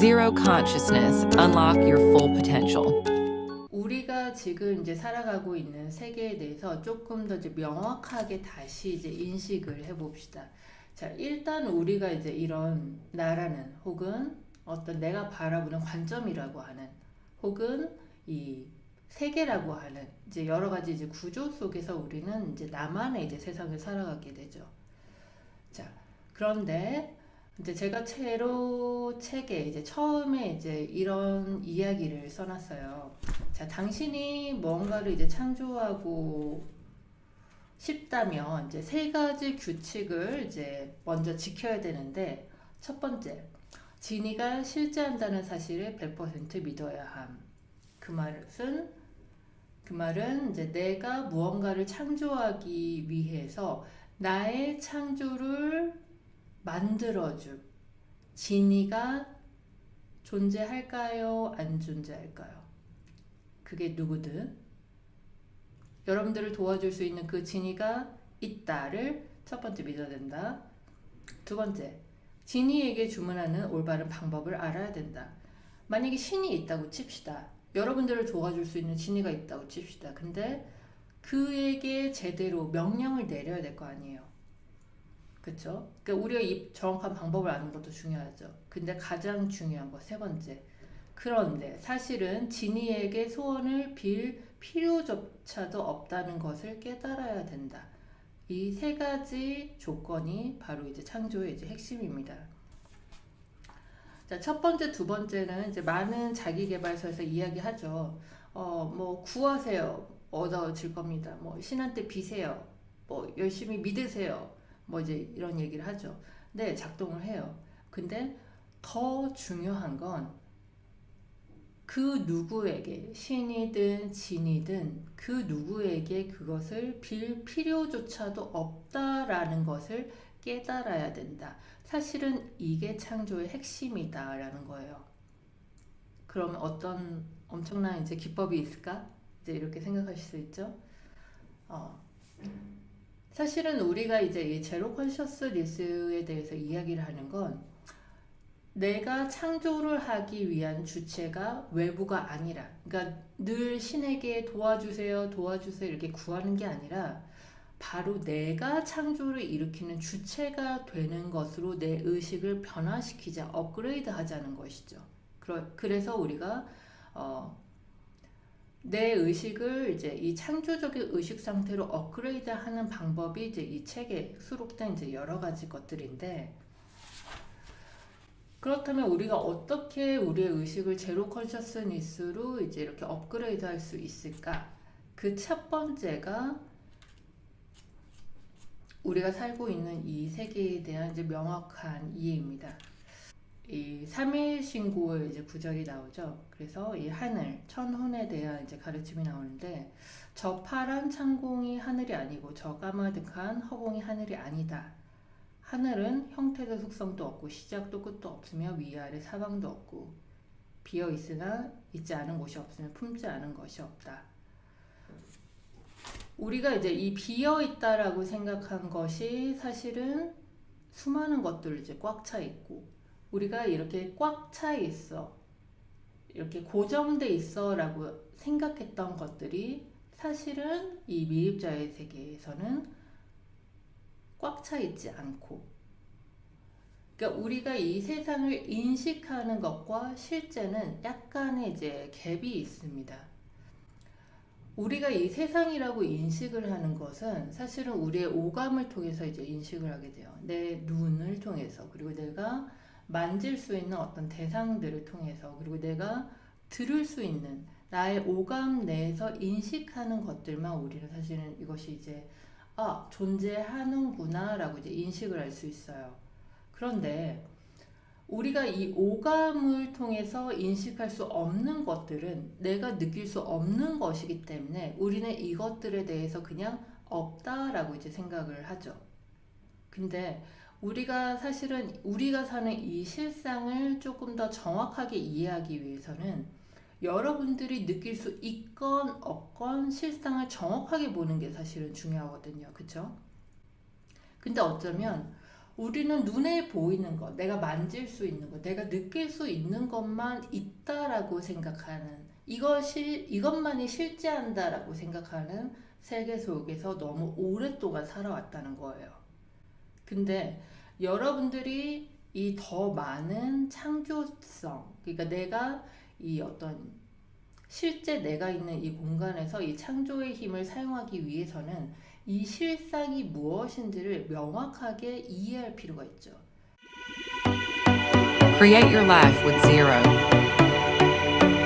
Zero consciousness. Unlock your full potential. 우리가 지금 이제 살아가고 있는 세계에 대해서 조금 더 이제 명확하게 다시 이제 인식을 해봅시다. 자, 일단 우리가 이제 이런 나라는 혹은 어떤 내가 바라보는 관점이라고 하는 혹은 이 세계라고 하는 이제 여러 가지 이제 구조 속에서 우리는 이제 나만의 이제 세상을 살아가게 되죠. 자, 그런데 이제 제가 채로 책에 이제 처음에 이제 이런 이야기를 써놨어요. 자, 당신이 뭔가를 이제 창조하고 싶다면 이제 세 가지 규칙을 이제 먼저 지켜야 되는데 첫 번째, 진이가 실제한다는 사실을 100% 믿어야 함. 그 말은 그 말은 이제 내가 무언가를 창조하기 위해서 나의 창조를 만들어줄 진이가 존재할까요? 안 존재할까요? 그게 누구든 여러분들을 도와줄 수 있는 그 진이가 있다를 첫 번째 믿어야 된다. 두 번째, 진이에게 주문하는 올바른 방법을 알아야 된다. 만약에 신이 있다고 칩시다. 여러분들을 도와줄 수 있는 진이가 있다고 칩시다. 근데 그에게 제대로 명령을 내려야 될 거 아니에요. 그쵸? 그러니까 우리가 이 정확한 방법을 아는 것도 중요하죠. 근데 가장 중요한 거 세 번째. 그런데 사실은 진이에게 소원을 빌 필요조차도 없다는 것을 깨달아야 된다. 이 세 가지 조건이 바로 이제 창조의 이제 핵심입니다. 자, 첫 번째, 두 번째는 이제 많은 자기개발서에서 이야기하죠. 어, 뭐 구하세요. 얻어질 겁니다. 뭐 신한테 비세요. 뭐 열심히 믿으세요. 뭐 이제 이런 얘기를 하죠. 네, 작동을 해요. 근데 더 중요한 건 그 누구에게 신이든 진이든 그 누구에게 그것을 빌 필요조차도 없다라는 것을 깨달아야 된다. 사실은 이게 창조의 핵심이다라는 거예요. 그러면 어떤 엄청난 이제 기법이 있을까? 이제 이렇게 생각하실 수 있죠. 어. 사실은 우리가 이제 이 제로 컨셔스니스에 대해서 이야기를 하는 건 내가 창조를 하기 위한 주체가 외부가 아니라, 그러니까 늘 신에게 도와주세요, 도와주세요 이렇게 구하는 게 아니라 바로 내가 창조를 일으키는 주체가 되는 것으로 내 의식을 변화시키자, 업그레이드 하자는 것이죠. 그래서 우리가 어, 내 의식을 이제 이 창조적인 의식 상태로 업그레이드 하는 방법이 이제 이 책에 수록된 이제 여러 가지 것들인데 그렇다면 우리가 어떻게 우리의 의식을 제로 컨셔스니스로 이제 이렇게 업그레이드 할 수 있을까? 그 첫 번째가 우리가 살고 있는 이 세계에 대한 이제 명확한 이해입니다. 이 삼일 신고의 이제 구절이 나오죠. 그래서 이 하늘, 천혼에 대한 이제 가르침이 나오는데 저 파란 창공이 하늘이 아니고 저 까마득한 허공이 하늘이 아니다. 하늘은 형태도 속성도 없고 시작도 끝도 없으며 위아래 사방도 없고 비어 있으나 있지 않은 곳이 없으며 품지 않은 것이 없다. 우리가 이제 이 비어 있다라고 생각한 것이 사실은 수많은 것들 이제 꽉 차 있고 우리가 이렇게 꽉 차 있어 이렇게 고정돼 있어 라고 생각했던 것들이 사실은 이 미립자의 세계에서는 꽉 차 있지 않고 그러니까 우리가 이 세상을 인식하는 것과 실제는 약간의 이제 갭이 있습니다. 우리가 이 세상이라고 인식을 하는 것은 사실은 우리의 오감을 통해서 이제 인식을 하게 돼요. 내 눈을 통해서 그리고 내가 만질 수 있는 어떤 대상들을 통해서 그리고 내가 들을 수 있는 나의 오감 내에서 인식하는 것들만 우리는 사실은 이것이 이제 아, 존재하는구나 라고 이제 인식을 할 수 있어요. 그런데 우리가 이 오감을 통해서 인식할 수 없는 것들은 내가 느낄 수 없는 것이기 때문에 우리는 이것들에 대해서 그냥 없다라고 이제 생각을 하죠. 근데 우리가 사실은 우리가 사는 이 실상을 조금 더 정확하게 이해하기 위해서는 여러분들이 느낄 수 있건 없건 실상을 정확하게 보는 게 사실은 중요하거든요. 그쵸? 근데 어쩌면 우리는 눈에 보이는 것, 내가 만질 수 있는 것, 내가 느낄 수 있는 것만 있다라고 생각하는 이것이 이것만이 실제한다라고 생각하는 세계 속에서 너무 오랫동안 살아왔다는 거예요. 근데 여러분들이 이 더 많은 창조성, 그러니까 내가 이 어떤 실제 내가 있는 이 공간에서 이 창조의 힘을 사용하기 위해서는 이 실상이 무엇인지를 명확하게 이해할 필요가 있죠. Create your life with zero.